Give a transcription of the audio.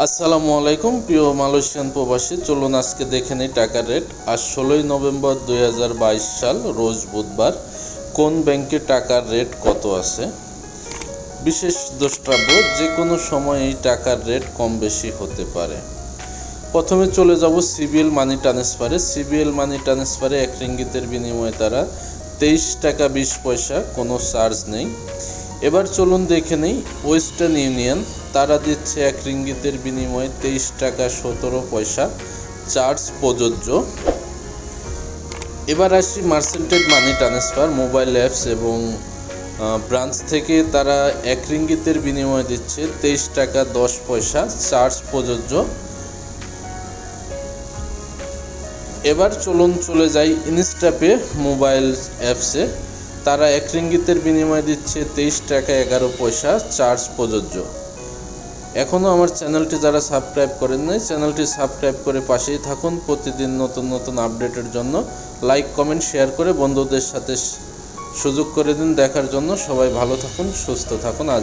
আসসালামু আলাইকুম, প্রিয় মালয়েশিয়ান প্রবাসী। চলুন আজকে দেখে নিই টাকার রেট। আজ ষোলোই নভেম্বর দুই হাজার বাইশ সাল, রোজ বুধবার। কোন ব্যাংকে টাকার রেট কত আছে? বিশেষ দ্রষ্টব্য যে কোনো সময় এই টাকার রেট কম বেশি হতে পারে। প্রথমে চলে যাব সিবিএল মানি ট্রান্সফারে। সিবিএল মানি ট্রান্সফারে এক রিঙ্গিতের বিনিময়ে তারা তেইশ টাকা বিশ পয়সা কোনো চার্জ নেই। এবার চলুন দেখে নেই ওয়েস্টার্ন ইউনিয়ন। তারা দিচ্ছে এক রিঙ্গিতের বিনিময়ে তেইশ টাকা সতেরো পয়সা চার্জ প্রযোজ্য। এবার আসি মার্সেন্টেড মানি ট্রান্সফার, মোবাইল অ্যাপস এবং ব্রাঞ্চ থেকে। তারা এক রিঙ্গিতের বিনিময়ে দিচ্ছে তেইশ টাকা দশ পয়সা চার্জ প্রযোজ্য। এবার চলুন চলে যাই ইনস্টাপে মোবাইল অ্যাপসে। তারা এক রিঙ্গিতের বিনিময়ে দিচ্ছে তেইশ টাকা এগারো পয়সা চার্জ প্রযোজ্য। এখনও আমার চ্যানেলটি যারা সাবস্ক্রাইব করেন নাই, চ্যানেলটি সাবস্ক্রাইব করে পাশেই থাকুন প্রতিদিন নতুন নতুন আপডেটের জন্য। লাইক, কমেন্ট, শেয়ার করে বন্ধুদের সাথে সুযোগ করে দিন দেখার জন্য। সবাই ভালো থাকুন, সুস্থ থাকুন। আজ